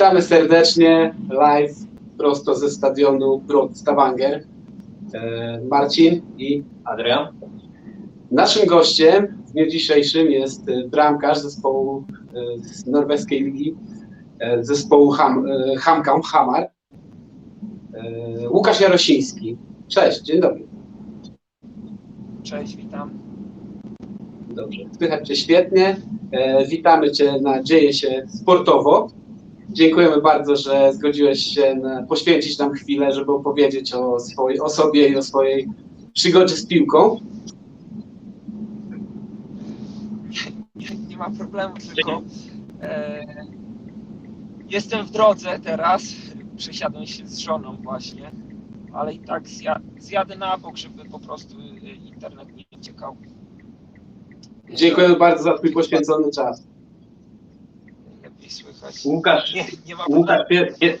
Witamy serdecznie live prosto ze stadionu Brod Stavanger. E, Marcin i Adrian? naszym gościem w dniu dzisiejszym jest e, bramkarz zespołu e, z norweskiej ligi, zespołu Ham, Hamkam, Hamar, Łukasz Jarosiński. Cześć, dzień dobry. Cześć, witam. Dobrze, słychać Cię świetnie. Witamy Cię na Dzieje się sportowo. Dziękujemy bardzo, że zgodziłeś się na, poświęcić nam chwilę, żeby opowiedzieć o swojej osobie i o swojej przygodzie z piłką. Nie, ma problemu, tylko e, jestem w drodze teraz. Przesiadłem się z żoną właśnie, ale i tak zja, zjadę na bok, żeby po prostu e, internet nie uciekał. Dziękujemy bardzo za Twój poświęcony czas. Lepiej słychać. Łukasz, Nie, nie ma Łukasz, pier, pier,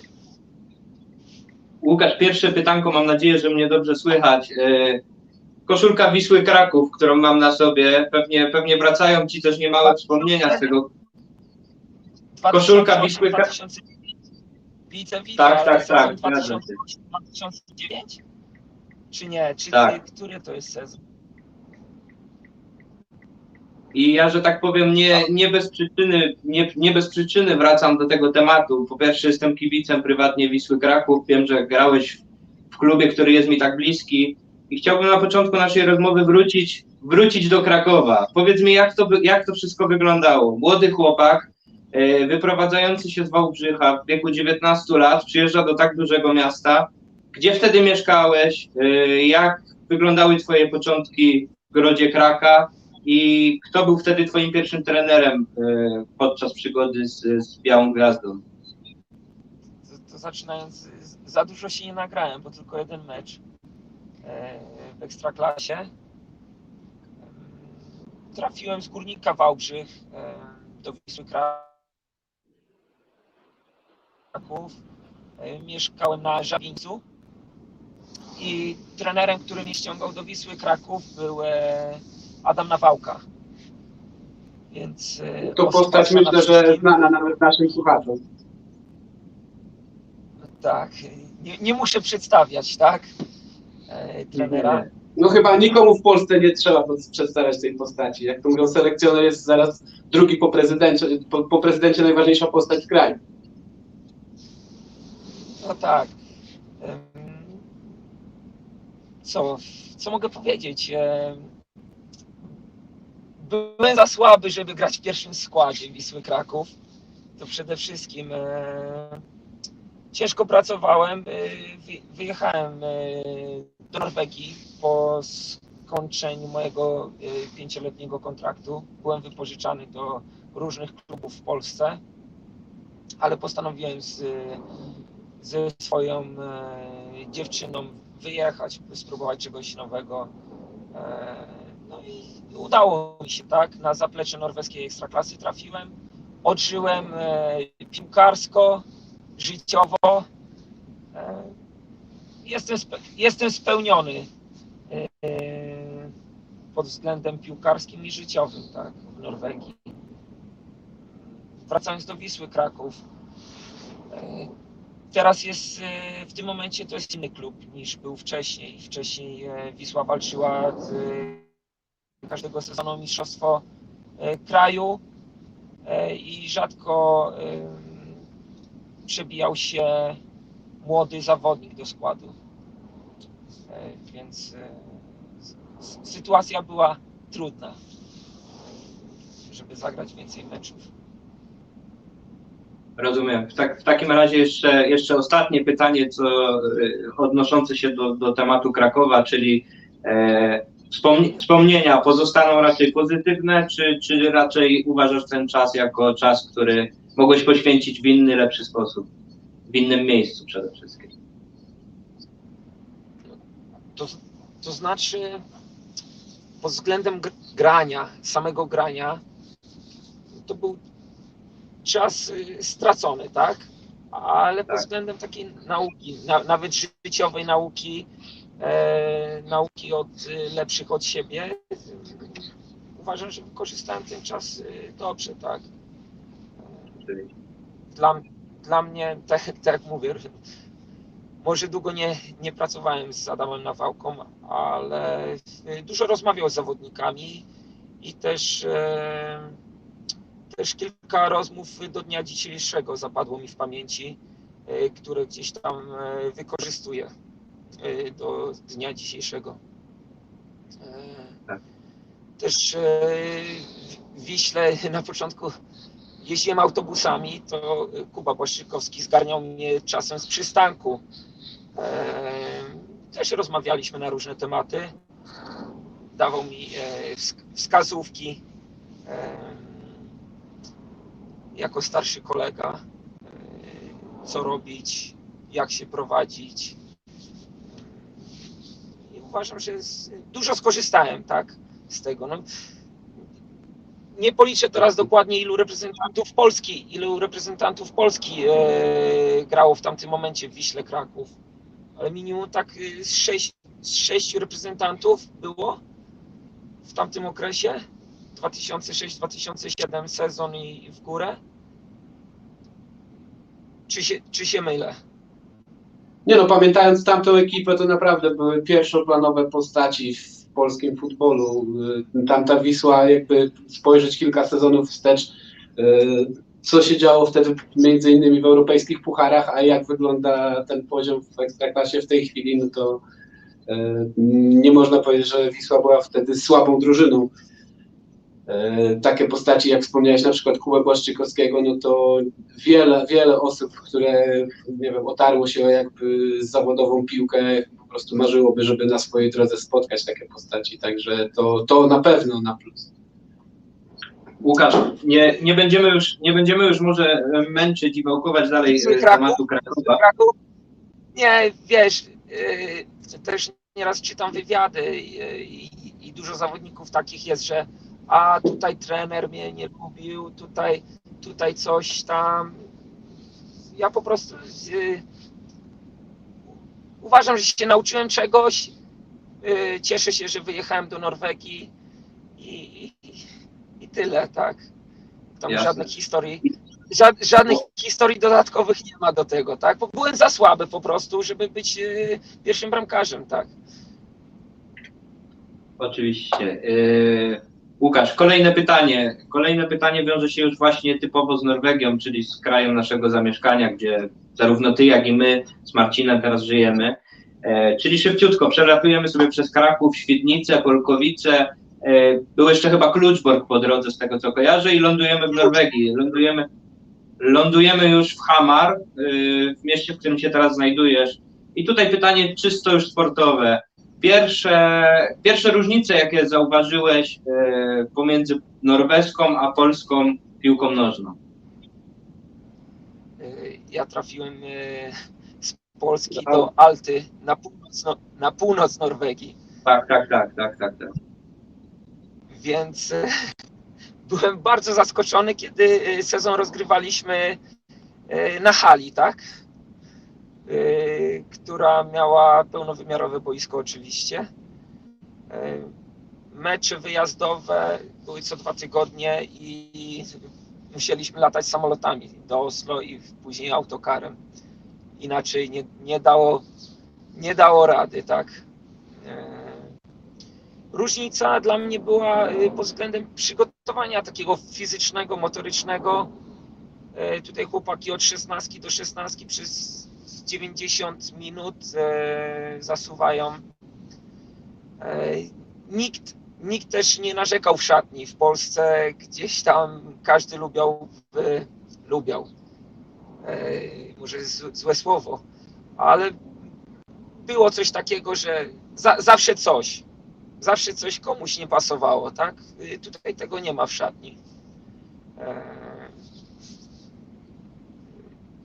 Łukasz, pierwsze pytanko, mam nadzieję, że mnie dobrze słychać. E, Koszulka Wisły Kraków, którą mam na sobie, pewnie, pewnie wracają Ci też niemałe wspomnienia z tego. koszulka 2008, Wisły Kra- 2000 Widzę, widzę, Tak, tak, tak, zgadza 2008, 2009? Czy nie? Czy Tak. który to jest sezon? I ja, że tak powiem, nie, nie, bez przyczyny, nie, nie bez przyczyny wracam do tego tematu. Po pierwsze, jestem kibicem prywatnie Wisły Kraków. Wiem, że grałeś w klubie, który jest mi tak bliski. I chciałbym na początku naszej rozmowy wrócić, wrócić do Krakowa. Powiedz mi, jak to, jak to wszystko wyglądało? Młody chłopak, e, wyprowadzający się z Wałbrzycha w wieku 19 lat, przyjeżdża do tak dużego miasta. Gdzie wtedy mieszkałeś? E, Jak wyglądały Twoje początki w Grodzie Kraka? I kto był wtedy twoim pierwszym trenerem e, podczas przygody z, z Białą Gwiazdą? to, to zaczynając, za dużo się nie nagrałem, bo tylko jeden mecz e, w Ekstraklasie. Em, Trafiłem z Górnika Wałbrzych e, do Wisły Kraków. Mieszkałem na Żabińcu i trenerem, który mnie ściągał do Wisły Kraków był Adam Nawałka. Więc e, To postać myślę, że znana nawet naszym słuchaczom. Tak, nie, nie muszę przedstawiać, tak? E, trenera. No chyba nikomu w Polsce nie trzeba przedstawiać tej postaci. Jak to mówią, selekcjoner jest zaraz drugi po prezydencie, po, po prezydencie najważniejsza postać w kraju. No tak. Co, co mogę powiedzieć? Em, Byłem za słaby, żeby grać w pierwszym składzie Wisły Kraków. To przede wszystkim e, ciężko pracowałem. e, wy- Wyjechałem e, do Norwegii po skończeniu mojego e, pięcioletniego kontraktu. Byłem wypożyczany do różnych klubów w Polsce, ale postanowiłem z, ze swoją e, dziewczyną wyjechać, spróbować czegoś nowego. E, no i udało mi się, tak? Na zaplecze norweskiej ekstraklasy trafiłem. Odżyłem e, piłkarsko, życiowo. E, jestem, jestem spełniony e, pod względem piłkarskim i życiowym, tak? W Norwegii. Wracając do Wisły Kraków. Teraz jest w tym momencie to jest inny klub niż był wcześniej. Wcześniej Wisła walczyła z, każdego sezonu mistrzostwo e, kraju e, i rzadko e, przebijał się młody zawodnik do składu. Więc sytuacja była trudna, żeby zagrać więcej meczów. Rozumiem. W, tak, w takim razie jeszcze, jeszcze ostatnie pytanie, co odnoszące się do, do tematu Krakowa, czyli wspomnienia pozostaną raczej pozytywne, czy, czy raczej uważasz ten czas jako czas, który mogłeś poświęcić w inny, lepszy sposób? W innym miejscu przede wszystkim. To, to znaczy, pod względem gr- grania, samego grania, to był czas y, stracony, tak? Ale pod Tak. względem takiej nauki, na, nawet życiowej nauki, nauki od y, lepszych od siebie, uważam, że wykorzystałem ten czas y, dobrze, tak? Dla, dla mnie, tak, tak jak mówię, może długo nie, nie pracowałem z Adamem Nawałką, ale dużo rozmawiał z zawodnikami i też, e, też kilka rozmów do dnia dzisiejszego zapadło mi w pamięci, e, które gdzieś tam e, wykorzystuję. e, do dnia dzisiejszego. E, Tak. Też e, w Wiśle na początku jeździłem autobusami, to Kuba Błaszczykowski zgarniał mnie czasem z przystanku. Też rozmawialiśmy na różne tematy. Dawał mi e, wsk- wskazówki jako starszy kolega, e, co robić, jak się prowadzić. Uważam, że dużo skorzystałem tak, z tego. No, nie policzę teraz dokładnie, ilu reprezentantów Polski, ilu reprezentantów Polski e, grało w tamtym momencie w Wiśle Kraków, ale minimum tak e, z, sześć, z sześciu reprezentantów było w tamtym okresie. 2006-2007 sezon i i w górę. Czy się, czy się mylę? Nie no, pamiętając tamtą ekipę, to naprawdę były pierwszoplanowe postaci w polskim futbolu. Y, Tamta Wisła, jakby spojrzeć kilka sezonów wstecz, y, co się działo wtedy między innymi w europejskich pucharach, a jak wygląda ten poziom w Ekstraklasie w tej chwili, no to y, nie można powiedzieć, że Wisła była wtedy słabą drużyną. Y, Takie postaci, jak wspomniałeś, na przykład Kubę Błaszczykowskiego, no to wiele, wiele osób, które, nie wiem, otarło się o jakby zawodową piłkę, po prostu marzyłoby, żeby na swojej drodze spotkać takie postaci, także to, to na pewno na plus. Łukasz, nie, nie, będziemy już, nie będziemy już może męczyć i wałkować dalej Wisły e, Kraków? tematu Krakowa. Kraków? Nie, wiesz, yy, też nieraz czytam wywiady yy, i, i dużo zawodników takich jest, że a tutaj trener mnie nie lubił, tutaj, tutaj coś tam. Ja po prostu yy, uważam, że się nauczyłem czegoś. Yy, cieszę się, że wyjechałem do Norwegii i, i, i tyle, tak. Tam Jasne. żadnych historii ża- żadnych historii dodatkowych nie ma do tego, tak? Bo byłem za słaby po prostu, żeby być e, pierwszym bramkarzem, tak? Oczywiście. Yy, Łukasz, kolejne pytanie. Kolejne pytanie wiąże się już właśnie typowo z Norwegią, czyli z krajem naszego zamieszkania, gdzie zarówno ty, jak i my z Marcinem teraz żyjemy. E, czyli szybciutko, przelatujemy sobie przez Kraków, Świdnicę, Polkowice. E, był jeszcze chyba Kluczbork po drodze, z tego co kojarzę, i lądujemy w Norwegii. Lądujemy, lądujemy już w Hamar, yy, w mieście, w którym się teraz znajdujesz. I tutaj pytanie czysto już sportowe. Pierwsze, pierwsze różnice, jakie zauważyłeś e, pomiędzy norweską a polską piłką nożną? E, Ja trafiłem e, z Polski do Alty na północ, no, na północ Norwegii, Tak, tak, tak, tak, tak. tak. więc byłem bardzo zaskoczony, kiedy sezon rozgrywaliśmy na hali, tak? Która miała pełnowymiarowe boisko oczywiście. E, Mecze wyjazdowe były co dwa tygodnie i musieliśmy latać samolotami do Oslo i później autokarem. Inaczej nie, nie, dało, nie dało rady, tak. E, Różnica dla mnie była e, pod względem przygotowania takiego fizycznego, motorycznego. Tutaj chłopaki od 16 do 16 przez 90 minut e, zasuwają. E, Nikt, nikt też nie narzekał w szatni. W Polsce gdzieś tam każdy lubiał, lubiał. E, może złe słowo, ale było coś takiego, że za, zawsze coś. Zawsze coś komuś nie pasowało, tak? Tutaj tego nie ma w szatni.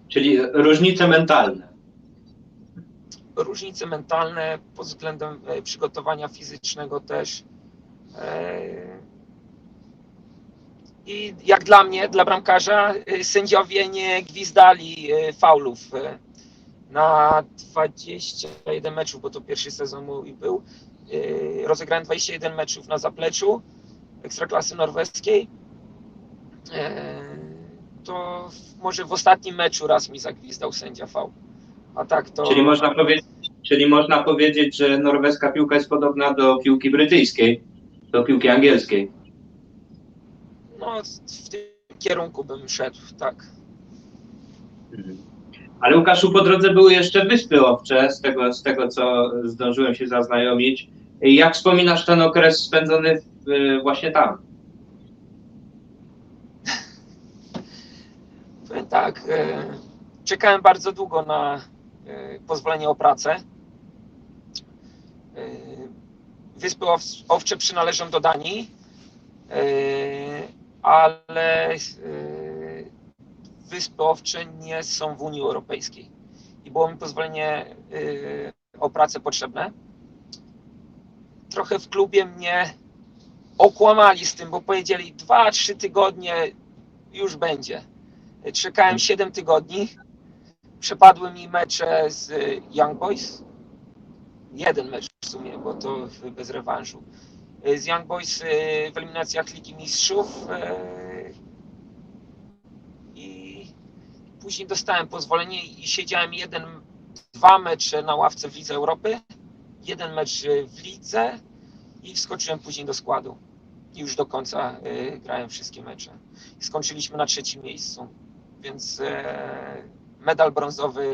Czyli różnice mentalne. Różnice mentalne pod względem e, przygotowania fizycznego też. E, I jak dla mnie, dla bramkarza, e, sędziowie nie gwizdali faulów na 21 meczów, bo to pierwszy sezon mój był. Rozegrałem 21 meczów na zapleczu Ekstraklasy Norweskiej. To może w ostatnim meczu raz mi zagwizdał sędzia V. A tak to. Czyli można, powiedzieć, czyli można powiedzieć, że norweska piłka jest podobna do piłki brytyjskiej, do piłki angielskiej. No, w tym kierunku bym szedł, tak. Ale Łukaszu, po drodze były jeszcze Wyspy Owcze, z tego, z tego co zdążyłem się zaznajomić. Jak wspominasz ten okres spędzony w, właśnie tam? Tak, e, czekałem bardzo długo na pozwolenie o pracę. E, Wyspy Ow- Owcze przynależą do Danii, e, ale Wyspy Owcze nie są w Unii Europejskiej. I było mi pozwolenie o pracę potrzebne. Trochę w klubie mnie okłamali z tym, bo powiedzieli 2-3 tygodnie już będzie. Czekałem 7 tygodni. Przepadły mi mecze z y, Young Boys. Jeden mecz w sumie, bo to bez rewanżu. Y, Z Young Boys y, w eliminacjach Ligi Mistrzów. I później dostałem pozwolenie i siedziałem jeden, dwa mecze na ławce w Lidze Europy, jeden mecz w Lidze i wskoczyłem później do składu. I już do końca grałem wszystkie mecze. Skończyliśmy na trzecim miejscu więc e, medal brązowy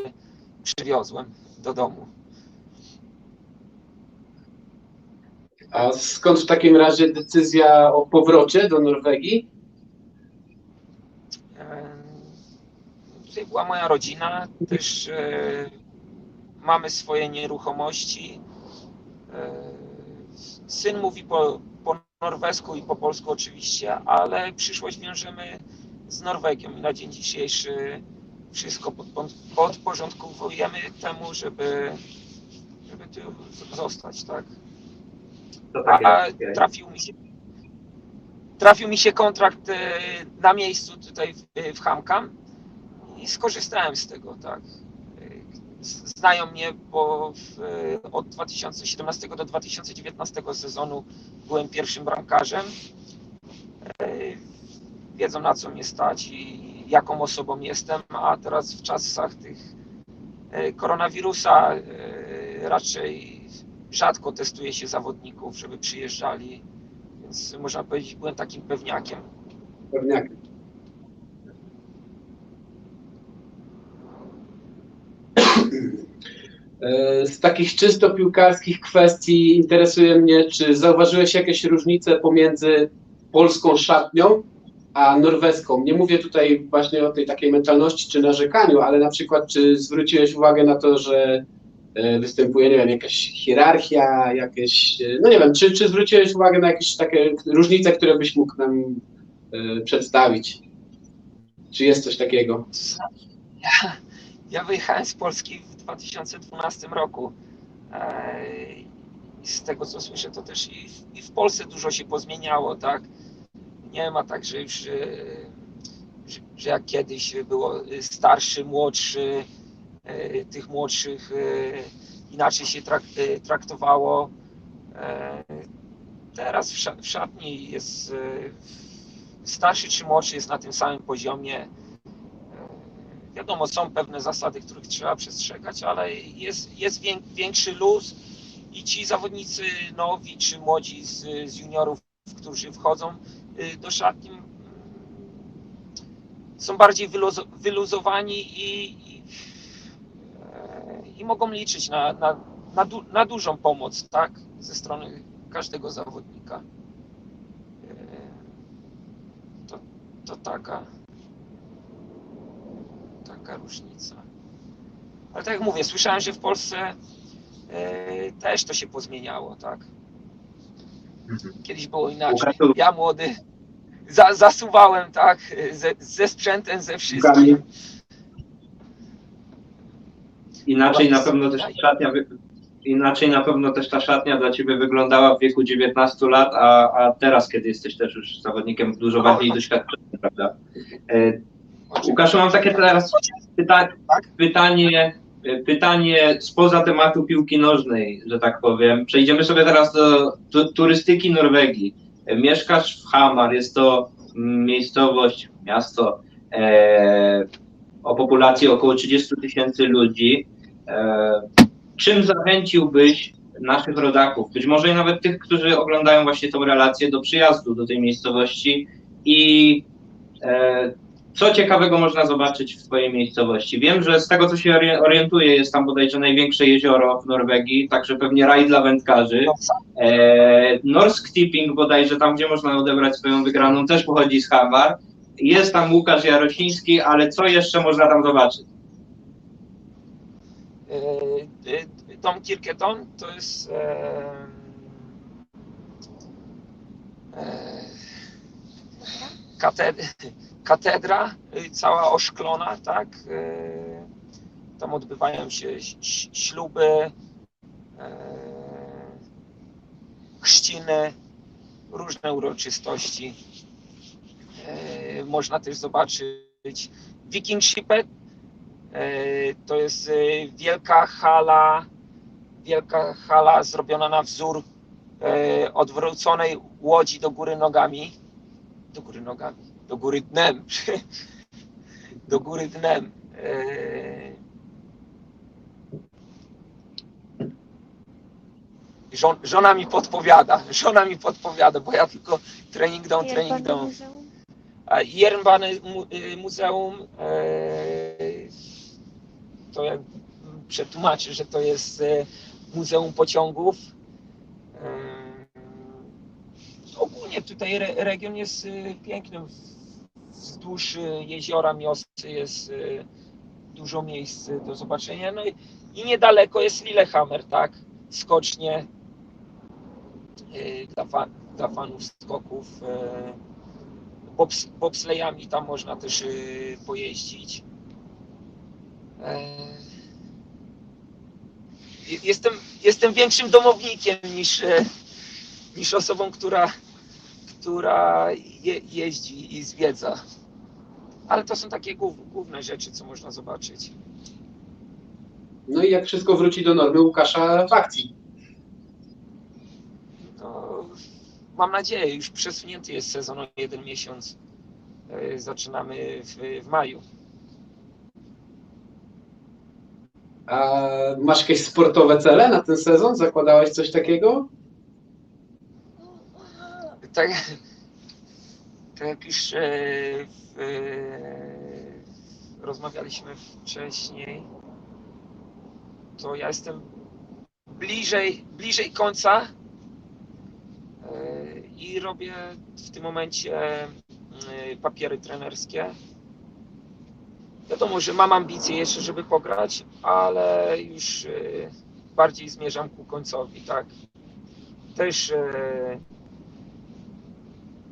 przywiozłem do domu. A skąd w takim razie decyzja o powrocie do Norwegii? Tutaj była moja rodzina, też e, mamy swoje nieruchomości. E, Syn mówi po, po norwesku i po polsku oczywiście, ale przyszłość wiążemy z Norwegią i na dzień dzisiejszy wszystko podporządkowujemy temu, żeby, żeby tu zostać, tak? To A trafił mi się trafił mi się kontrakt e, na miejscu tutaj w, Hamkam i skorzystałem z tego, tak. Z- Znają mnie, bo w, e, od 2017 do 2019 sezonu byłem pierwszym bramkarzem. Wiedzą na co mnie stać i jaką osobą jestem, a teraz w czasach tych e, koronawirusa e, raczej rzadko testuje się zawodników, żeby przyjeżdżali, więc można powiedzieć, byłem takim pewniakiem. Pewniak. E, Z takich czysto piłkarskich kwestii interesuje mnie, czy zauważyłeś jakieś różnice pomiędzy polską szatnią a norweską? Nie mówię tutaj właśnie o tej takiej mentalności czy narzekaniu, ale na przykład czy zwróciłeś uwagę na to, że e, występuje, nie wiem, jakaś hierarchia, jakieś, e, no nie wiem, czy, czy zwróciłeś uwagę na jakieś takie różnice, które byś mógł nam e, przedstawić? Czy jest coś takiego? Ja, ja wyjechałem z Polski w 2012 roku. Z tego co słyszę, to też i w, i w Polsce dużo się pozmieniało, tak? Nie ma tak, że już, że, że jak kiedyś było starszy, młodszy, e, tych młodszych e, inaczej się e, traktowało. Teraz w, sza, w szatni jest starszy czy młodszy jest na tym samym poziomie. Wiadomo, są pewne zasady, których trzeba przestrzegać, ale jest, jest wię- większy luz i ci zawodnicy nowi czy młodzi z, z juniorów, którzy wchodzą do szatni, są bardziej wyluzo- wyluzowani i, i, i mogą liczyć na, na, na, du, na dużą pomoc tak, ze strony każdego zawodnika. E, To, to taka taka różnica. Ale tak jak mówię, słyszałem, że w Polsce e, też to się pozmieniało, tak? Kiedyś było inaczej. Ja młody za, zasuwałem, tak, ze, ze sprzętem, ze wszystkim. Inaczej na pewno też ta szatnia, inaczej na pewno też ta szatnia dla ciebie wyglądała w wieku 19 lat, a, a teraz, kiedy jesteś też już zawodnikiem dużo bardziej doświadczonym, prawda? E, Łukaszu, mam takie teraz pyta pytanie, e, pytanie spoza tematu piłki nożnej, że tak powiem. Przejdziemy sobie teraz do, turystyki Norwegii. E, Mieszkasz w Hamar, jest to mm, miejscowość, miasto e, o populacji około 30 tysięcy ludzi. E, czym zachęciłbyś naszych rodaków, być może nawet tych, którzy oglądają właśnie tą relację do przyjazdu do tej miejscowości i e, co ciekawego można zobaczyć w Twojej miejscowości? Wiem, że z tego co się ori- orientuję, jest tam bodajże największe jezioro w Norwegii, także pewnie raj dla wędkarzy. E, Norsk Tipping bodajże, tam gdzie można odebrać swoją wygraną, też pochodzi z Hamar. Jest tam Łukasz Jarosiński, ale co jeszcze można tam zobaczyć? E, e, Dom Kirketon to jest e, e, katedra, e, cała oszklona, tak? E, Tam odbywają się śluby, e, chrzciny, różne uroczystości. Można też zobaczyć Viking Shipet, To jest wielka hala, wielka hala zrobiona na wzór odwróconej łodzi do góry nogami. Do góry nogami, do góry dnem. Do góry dnem. E, Żon, żona mi podpowiada, żona mi podpowiada, bo ja tylko trening dom, trening dom. Jernbany mu, y, Muzeum e, to jak przetłumaczę, że to jest e, Muzeum Pociągów. E, Ogólnie tutaj re, region jest e, piękny. Wzdłuż e, jeziora Miosy jest e, dużo miejsc do zobaczenia. No i, i niedaleko jest Lillehammer, tak? Skocznie dla, fa, dla fanów skoków. bobs, bobslejami tam można też y, pojeździć. Je- Jestem, jestem większym domownikiem niż, niż osobą, która, która je, jeździ i zwiedza. Ale to są takie głów, główne rzeczy, co można zobaczyć. No i jak wszystko wróci do normy Łukasza w akcji. No, mam nadzieję, już przesunięty jest sezon o jeden miesiąc. E, Zaczynamy w, w maju. A masz jakieś sportowe cele na ten sezon? Zakładałeś coś takiego? Tak, tak jak już e, w, e, rozmawialiśmy wcześniej, to ja jestem bliżej, bliżej końca e, i robię w tym momencie e, papiery trenerskie. Wiadomo, że mam ambicje jeszcze, żeby pograć, ale już e, bardziej zmierzam ku końcowi, tak. Też e,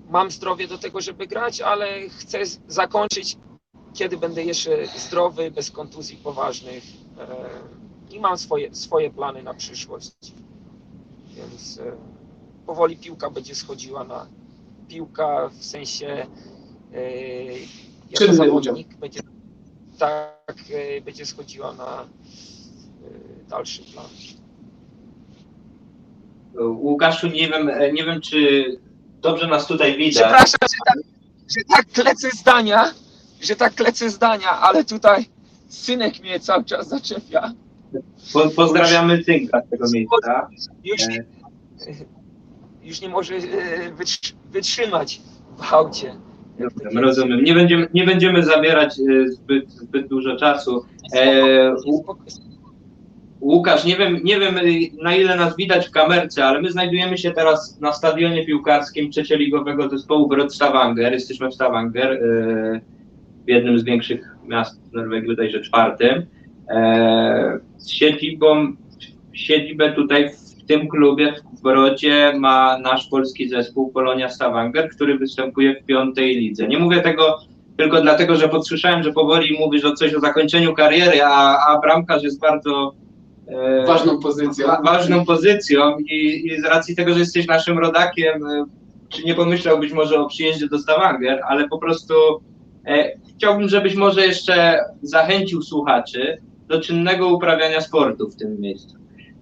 mam zdrowie do tego, żeby grać, ale chcę zakończyć, kiedy będę jeszcze zdrowy, bez kontuzji poważnych. E, I mam swoje, swoje plany na przyszłość. Więc e, powoli piłka będzie schodziła na piłka w sensie e, jako zawodnik będzie tak będzie schodziła na dalszy plan. Łukaszu, nie wiem, nie wiem czy dobrze nas tutaj widać. Przepraszam, że tak, że tak lecę zdania, że tak lecę zdania, ale tutaj synek mnie cały czas zaczepia. Po, pozdrawiamy Tynka z tego miejsca. Już nie, już nie może e, wytrzy- wytrzymać w aucie. Rozumiem, rozumiem. Nie będziemy, nie będziemy zabierać e, zbyt, zbyt dużo czasu. E, Łukasz, nie wiem, nie wiem y, na ile nas widać w kamerce, ale my znajdujemy się teraz na stadionie piłkarskim trzecioligowego zespołu Brod Stavanger. Jesteśmy w Stavanger, y, w jednym z większych miast Norwegii, bodajże czwartym. E, siedzibą, siedzibę tutaj w tym klubie w Brodzie ma nasz polski zespół Polonia Stavanger, który występuje w piątej lidze. Nie mówię tego tylko dlatego, że podsłyszałem, że powoli mówisz o coś o zakończeniu kariery, a, a bramkarz jest bardzo Ważną pozycją. wa- ważną pozycją i, i z racji tego, że jesteś naszym rodakiem, e, czy nie pomyślałbyś może o przyjeździe do Stavanger, ale po prostu e, chciałbym, żebyś może jeszcze zachęcił słuchaczy do czynnego uprawiania sportu w tym miejscu.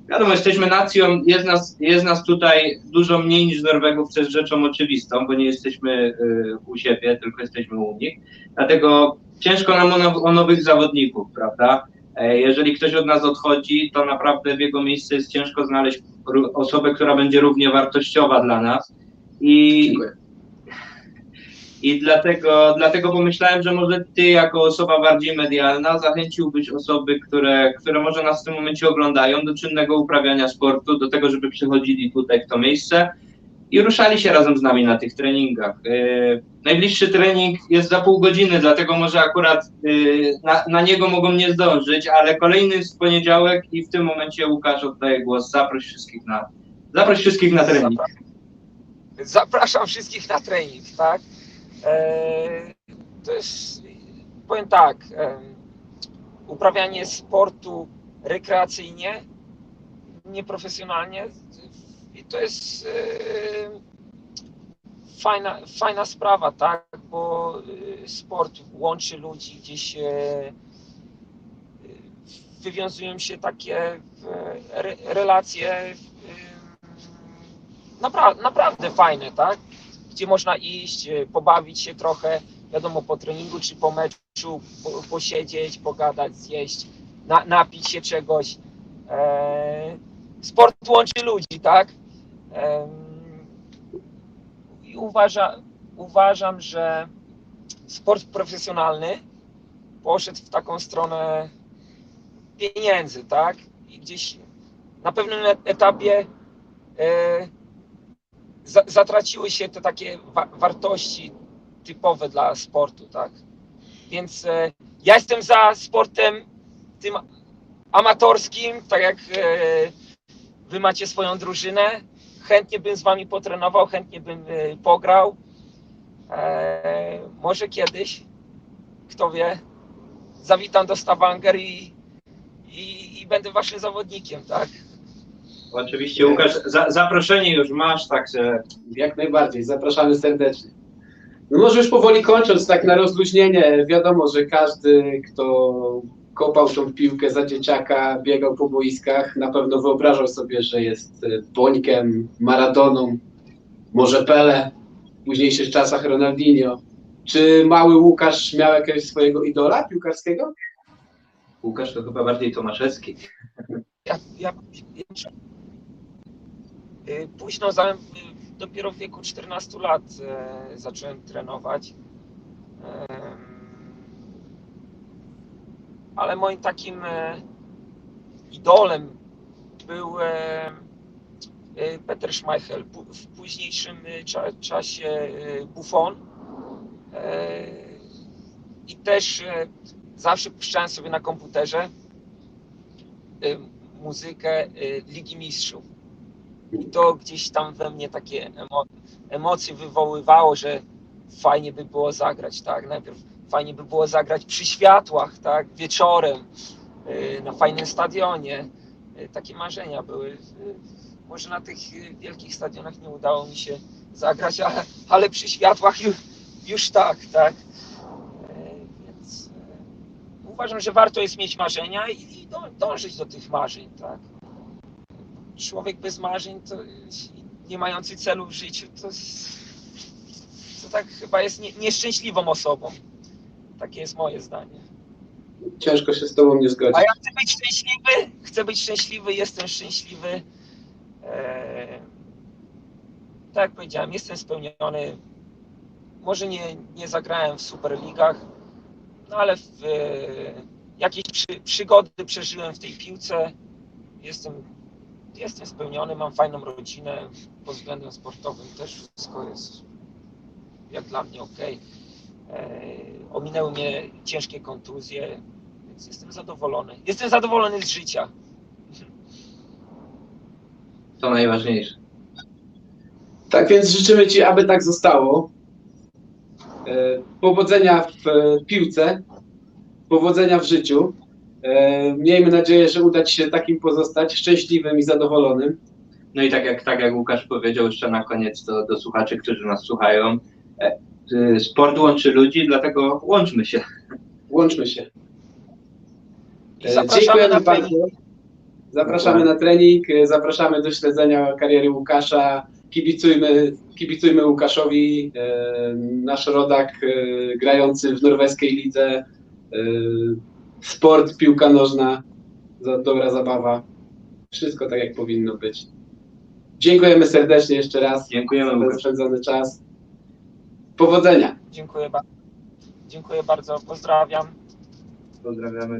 Wiadomo, jesteśmy nacją, jest nas, jest nas tutaj dużo mniej niż Norwegów, co jest rzeczą oczywistą, bo nie jesteśmy y, u siebie, tylko jesteśmy u nich. Dlatego ciężko nam o, o nowych zawodników, prawda? E, Jeżeli ktoś od nas odchodzi, to naprawdę w jego miejsce jest ciężko znaleźć osobę, która będzie równie wartościowa dla nas. I, Dziękuję. i dlatego, dlatego pomyślałem, że może ty jako osoba bardziej medialna zachęciłbyś osoby, które, które może nas w tym momencie oglądają do czynnego uprawiania sportu, do tego, żeby przychodzili tutaj w to miejsce i ruszali się razem z nami na tych treningach. Najbliższy trening jest za pół godziny, dlatego może akurat yy, na, na niego mogą nie zdążyć, ale kolejny jest w poniedziałek i w tym momencie Łukasz oddaje głos. Zaproś wszystkich na, zaproś wszystkich na trening. Zapraszam wszystkich na trening, tak? E, to jest, powiem tak, em, uprawianie sportu rekreacyjnie, nieprofesjonalnie, i to jest e, fajna, fajna sprawa, tak? Bo e, sport łączy ludzi, gdzieś e, wywiązują się takie e, re, relacje e, napra- naprawdę fajne, tak? Gdzie można iść, e, pobawić się trochę, wiadomo, po treningu czy po meczu, po, posiedzieć, pogadać, zjeść, na, napić się czegoś. E, sport łączy ludzi, tak? Em, I uważa, uważam, że sport profesjonalny poszedł w taką stronę pieniędzy, tak? I gdzieś na pewnym etapie e, za, zatraciły się te takie wa wartości typowe dla sportu, tak? Więc e, ja jestem za sportem tym amatorskim, tak jak e, wy macie swoją drużynę. Chętnie bym z wami potrenował, chętnie bym e, pograł. E, może kiedyś, kto wie, zawitam do Stavanger i, i, i będę waszym zawodnikiem, tak? Oczywiście Łukasz, za, zaproszenie już masz, także Jak najbardziej, zapraszamy serdecznie. No może już powoli kończąc, tak na rozluźnienie, wiadomo, że każdy, kto kopał tą piłkę za dzieciaka, biegał po boiskach, na pewno wyobrażał sobie, że jest e, Bońkiem, Maradoną, może Pele, w późniejszych czasach Ronaldinho. Czy mały Łukasz miał jakiegoś swojego idola piłkarskiego? Łukasz to chyba bardziej Tomaszewski. Ja, ja, ja y, późno zacząłem, y, dopiero w wieku 14 lat e, zacząłem trenować. Em, Ale moim takim e, idolem był e, e, Peter Schmeichel, w późniejszym cza, czasie Buffon. I też zawsze puszczałem sobie na komputerze muzykę Ligi Mistrzów. I to gdzieś tam we mnie takie emo emocje wywoływało, że fajnie by było zagrać, tak? Najpierw fajnie by było zagrać przy światłach, tak? Wieczorem, y, na fajnym stadionie. Y, Takie marzenia były. Y, Może na tych wielkich stadionach nie udało mi się zagrać, ale, ale przy światłach już, już tak, tak? Więc uważam, że warto jest mieć marzenia i, i dą- dążyć do tych marzeń, tak? Człowiek bez marzeń, to nie mający celu w życiu, to, to tak chyba jest nie, nieszczęśliwą osobą. Takie jest moje zdanie. Ciężko się z Tobą nie zgodzić. A ja chcę być szczęśliwy, chcę być szczęśliwy, jestem szczęśliwy. Eee, tak jak powiedziałem, jestem spełniony. Może nie, nie zagrałem w superligach, no ale w, e, jakieś przy, przygody przeżyłem w tej piłce. Jestem, jestem spełniony, mam fajną rodzinę. Pod względem sportowym też wszystko jest jak dla mnie ok. Ominęły mnie ciężkie kontuzje, więc jestem zadowolony. Jestem zadowolony z życia. To najważniejsze. Tak więc życzymy Ci, aby tak zostało. E, Powodzenia w e, piłce, powodzenia w życiu. E, Miejmy nadzieję, że uda Ci się takim pozostać, szczęśliwym i zadowolonym. No i tak jak, tak jak Łukasz powiedział jeszcze na koniec do, do słuchaczy, którzy nas słuchają, e, sport łączy ludzi, dlatego łączmy się. Łączmy się. Zapraszamy Dziękujemy na bardzo. trening. Zapraszamy na trening, zapraszamy do śledzenia kariery Łukasza. Kibicujmy, kibicujmy Łukaszowi, e, nasz rodak e, grający w norweskiej lidze. Sport, piłka nożna, dobra zabawa. Wszystko tak, jak powinno być. Dziękujemy serdecznie jeszcze raz Dziękujemy. za spędzony czas. Powodzenia. Dziękuję bardzo. Dziękuję bardzo, pozdrawiam. Pozdrawiamy.